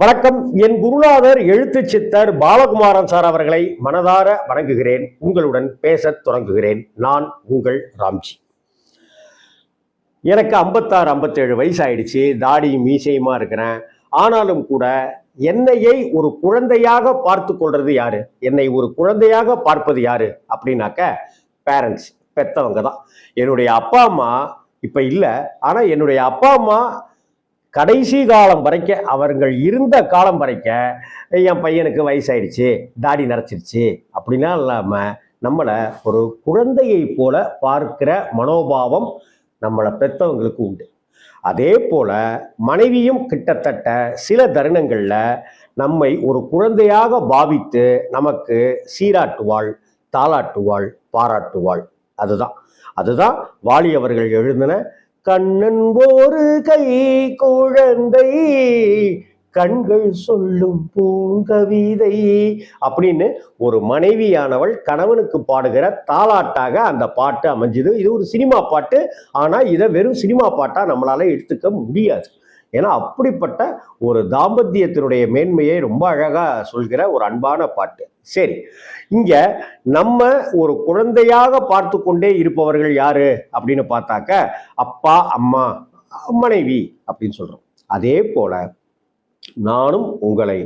வணக்கம். என் குருநாதர் எழுத்து சித்தர் பாலகுமாரன் சார் அவர்களை மனதார வணங்குகிறேன். உங்களுடன் பேசத் தொடங்குகிறேன். நான் உங்கள் ராம்ஜி. எனக்கு ஐம்பத்தாறு ஐம்பத்தேழு வயசு ஆயிடுச்சு தாடியும் மீசையுமா இருக்கிறேன். ஆனாலும் கூட என்னையை ஒரு குழந்தையாக பார்த்து கொள்றது யாரு? என்னை ஒரு குழந்தையாக பார்ப்பது யாரு? அப்படின்னாக்க பேரண்ட்ஸ் பெத்தவங்க தான். என்னுடைய அப்பா அம்மா இப்போ இல்லை. ஆனால் என்னுடைய அப்பா அம்மா கடைசி காலம் வரைக்க அவர்கள் இருந்த காலம் வரைக்க என் பையனுக்கு வயசாயிடுச்சு தாடி நரைச்சிருச்சு அப்படிலாம் இல்லாமல் நம்மளை ஒரு குழந்தையை போல பார்க்கிற மனோபாவம் நம்மளை பெற்றவங்களுக்கு உண்டு. அதே போல மனைவியும் கிட்டத்தட்ட சில தருணங்களில் நம்மை ஒரு குழந்தையாக பாவித்து நமக்கு சீராட்டுவாள் தாளாட்டுவாள் பாராட்டுவாள். அதுதான். அதுதான் வாலி அவர்கள் எழுதின கண்ணன் ஒரு கை குழந்தை கண்கள் சொல்லும் பூங்கவிதை. அப்படின்னு ஒரு மனைவியானவள் கணவனுக்கு பாடுகிற தாலாட்டாக அந்த பாட்டு அமைஞ்சுது. இது ஒரு சினிமா பாட்டு. ஆனால் இதை வெறும் சினிமா பாட்டாக நம்மளால எடுத்துக்க முடியாது. ஏன்னா அப்படிப்பட்ட ஒரு தாம்பத்தியத்தினுடைய மேன்மையை ரொம்ப அழகாக சொல்கிற ஒரு அன்பான பாட்டு. சரி இங்க நம்ம ஒரு குழந்தையாக பார்த்து கொண்டே இருப்பவர்கள் யாரு? அப்படின்னு பார்த்தாக்க அப்பா அம்மா மனைவி அப்படின்னு சொல்றோம். அதே போல நானும் உங்களை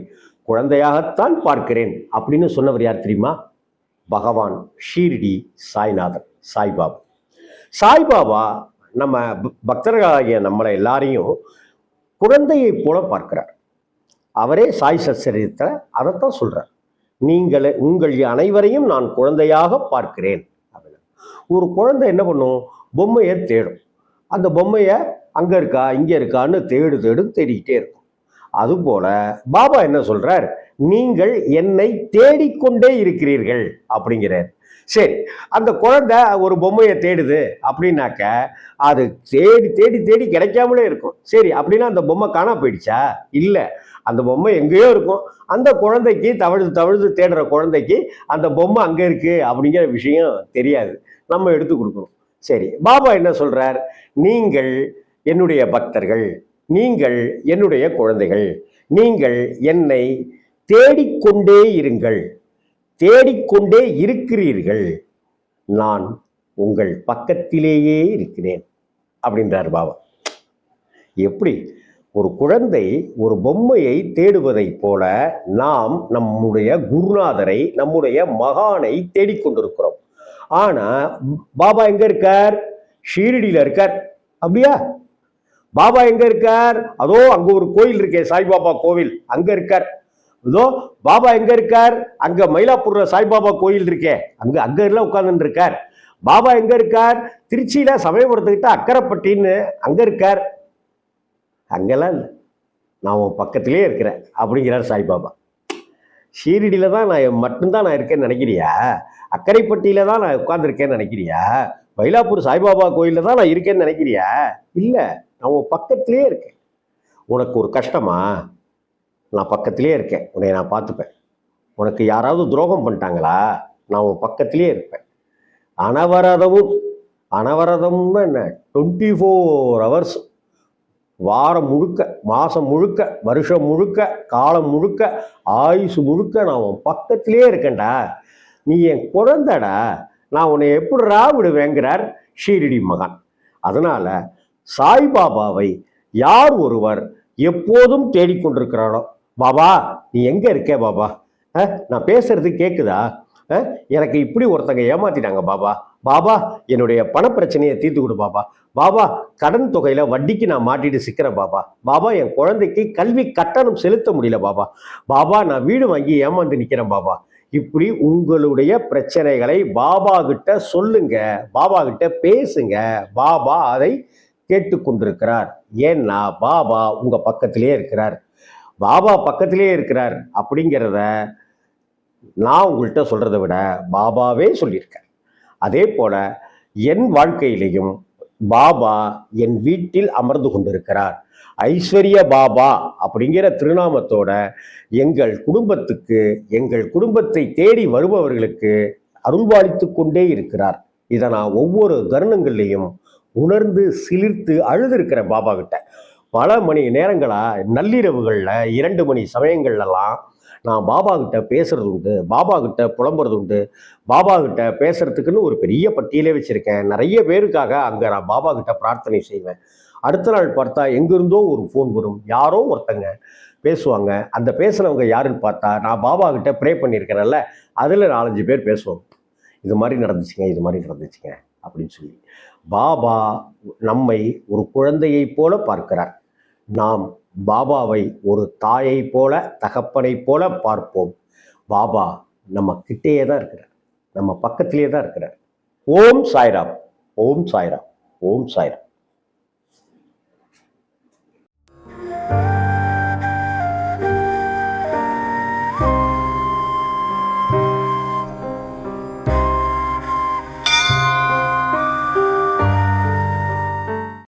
குழந்தையாகத்தான் பார்க்கிறேன் அப்படின்னு சொன்னவர் யார் தெரியுமா? பகவான் ஷீரிடி சாய்நாதன் சாய்பாபா. சாய்பாபா நம்ம பக்தர்களாகிய நம்மளை எல்லாரையும் குழந்தையை போல பார்க்கிறார். அவரே சாய் சச்சரித்தை அதைத்தான் சொல்றார். நீங்கள் உங்கள் அனைவரையும் நான் குழந்தையாக பார்க்கிறேன். அப்படின்னு. ஒரு குழந்தை என்ன பண்ணும்? பொம்மையை தேடும். அந்த பொம்மையை அங்கே இருக்கா இங்கே இருக்கான்னு தேடு தேடு தேடிக்கிட்டே இருக்கும். அதுபோல பாபா என்ன சொல்றார்? நீங்கள் என்னை தேடிக்கொண்டே இருக்கிறீர்கள். அப்படிங்கிறார். சரி அந்த குழந்தை ஒரு பொம்மையை தேடுது அப்படின்னாக்க அது தேடி தேடி தேடி கிடைக்காமலே இருக்கும். சரி அப்படின்னா அந்த பொம்மை காணா போயிடுச்சா? இல்லை. அந்த பொம்மை எங்கேயோ இருக்கும். அந்த குழந்தைக்கு தவழுது தவழுது தேடுற குழந்தைக்கு அந்த பொம்மை அங்கே இருக்குது அப்படிங்கிற விஷயம் தெரியாது. நம்ம எடுத்து கொடுக்கணும். சரி பாபா என்ன சொல்கிறார் நீங்கள் என்னுடைய பக்தர்கள். நீங்கள் என்னுடைய குழந்தைகள். நீங்கள் என்னை தேடிக்கொண்டே இருங்கள். தேடிக்கொண்டே இருக்கிறீர்கள். நான் உங்கள் பக்கத்திலேயே இருக்கிறேன் அப்படின்றார் பாபா. எப்படி? ஒரு குழந்தை ஒரு பொம்மையை தேடுவதைப் போல நாம் நம்முடைய குருநாதரை நம்முடைய மகானை தேடிக்கொண்டிருக்கிறோம். ஆனால் பாபா எங்கே இருக்கார்? ஷீரடியில் இருக்கார். அப்படியா? பாபா எங்கே இருக்கார்? அதோ அங்கே ஒரு கோயில் இருக்கே சாய்பாபா கோவில். அங்கே இருக்கார். இதோ பாபா எங்க இருக்கார்? அங்க மயிலாப்பூர்ல சாய்பாபா கோயில் இருக்கே. அங்க அங்க எல்லாம் உட்கார்ந்துட்டு இருக்கார் பாபா எங்க இருக்கார்? திருச்சியில சமயபுரத்துக்கிட்ட அக்கரைப்பட்டின்னு அங்க இருக்கார். அங்கெல்லாம் இல்லை. நான் உன் பக்கத்திலே இருக்கிறேன் அப்படிங்கிறார் சாய்பாபா. ஷீரடியில தான் நான் மட்டும்தான் நான் இருக்கேன்னு நினைக்கிறியா? அக்கரைப்பட்டியில தான் நான் உட்கார்ந்துருக்கேன்னு நினைக்கிறியா? மயிலாப்பூர் சாய்பாபா கோயிலில் தான் நான் இருக்கேன்னு நினைக்கிறியா? இல்லை நான் உன் பக்கத்திலே இருக்கேன். உனக்கு ஒரு கஷ்டமா? நான் பக்கத்திலே இருக்கேன். உன்னை நான் பார்த்துப்பேன். உனக்கு யாராவது துரோகம் பண்ணிட்டாங்களா? நான் உன் பக்கத்திலே இருப்பேன். அனவரதமும் அனவரதம்னு என்ன? டுவெண்ட்டி ஃபோர் ஹவர்ஸ் வாரம் முழுக்க மாதம் முழுக்க வருஷம் முழுக்க காலம் முழுக்க ஆயுசு முழுக்க நான் உன் பக்கத்திலே இருக்கேன்டா. நீ என் குழந்தடா. நான் உன்னை எப்படிரா விடுவேங்கிறார் ஷீரடி மகான். அதனால் சாய்பாபாவை யார் ஒருவர் எப்போதும் தேடிக்கொண்டிருக்கிறாரோ பாபா நீ எங்கே இருக்க பாபா? நான் பேசுறது கேட்குதா எனக்கு இப்படி ஒருத்தங்க ஏமாத்திட்டாங்க பாபா. பாபா என்னுடைய பணப்பிரச்சனையை தீர்த்து கொடு பாபா. பாபா கடன் தொகையில் வட்டிக்கு நான் மாட்டிட்டு சிக்கிறேன் பாபா. பாபா என் குழந்தைக்கு கல்வி கட்டணம் செலுத்த முடியல பாபா. பாபா நான் வீடு வாங்கி ஏமாந்து நிற்கிறேன் பாபா. இப்படி உங்களுடைய பிரச்சனைகளை பாபா கிட்ட சொல்லுங்க. பாபா கிட்ட பேசுங்க. பாபா அதை கேட்டுக்கொண்டிருக்கிறார். ஏன்னா பாபா உங்க பக்கத்திலே இருக்கிறார். பாபா பக்கத்திலே இருக்கிறார் அப்படிங்கிறத நான் உங்கள்கிட்ட சொல்கிறத விட பாபாவே சொல்லியிருக்கார். அதே போல என் வாழ்க்கையிலையும் பாபா என் வீட்டில் அமர்ந்து கொண்டிருக்கிறார். ஐஸ்வர்ய பாபா அப்படிங்கிற திருநாமத்தோட எங்கள் குடும்பத்துக்கு எங்கள் குடும்பத்தை தேடி வருபவர்களுக்கு அருள்வாளித்து கொண்டே இருக்கிறார். இதை நான் ஒவ்வொரு தருணங்கள்லையும் உணர்ந்து சிலிர்த்து அழுது இருக்கிற பாபா கிட்ட. பல மணி நேரங்களாக நள்ளிரவுகளில் இரண்டு மணி சமயங்கள்லாம் நான் பாபா கிட்ட பேசுறது உண்டு பாபா கிட்ட புலம்புறது உண்டு. பாபா கிட்ட பேசுறதுக்குன்னு ஒரு பெரிய பட்டியலே வச்சிருக்கேன். நிறைய பேருக்காக அங்கே நான் பாபா கிட்ட பிரார்த்தனை செய்வேன். அடுத்த நாள் பார்த்தா எங்கிருந்தோ ஒரு ஃபோன் வரும். யாரோ ஒருத்தங்க பேசுவாங்க. அந்த பேசுனவங்க யாருன்னு பார்த்தா நான் பாபா கிட்ட ப்ரே பண்ணியிருக்கிறேன்ல அதில் நாலஞ்சு பேர் பேசுவோம். இது மாதிரி நடந்துச்சுங்க இது மாதிரி நடந்துச்சுங்க. அப்படின்னு சொல்லி. பாபா நம்மை ஒரு குழந்தையைப் போல பார்க்கிறார். நாம் பாபாவை ஒரு தாயைப் போல தகப்பனைப் போல பார்ப்போம். பாபா நம்ம கிட்டேயே தான் இருக்கிறார். நம்ம பக்கத்திலேயே தான் இருக்கிறார். ஓம் சாய்ராம். ஓம் சாய்ராம். ஓம் சாய்ராம்.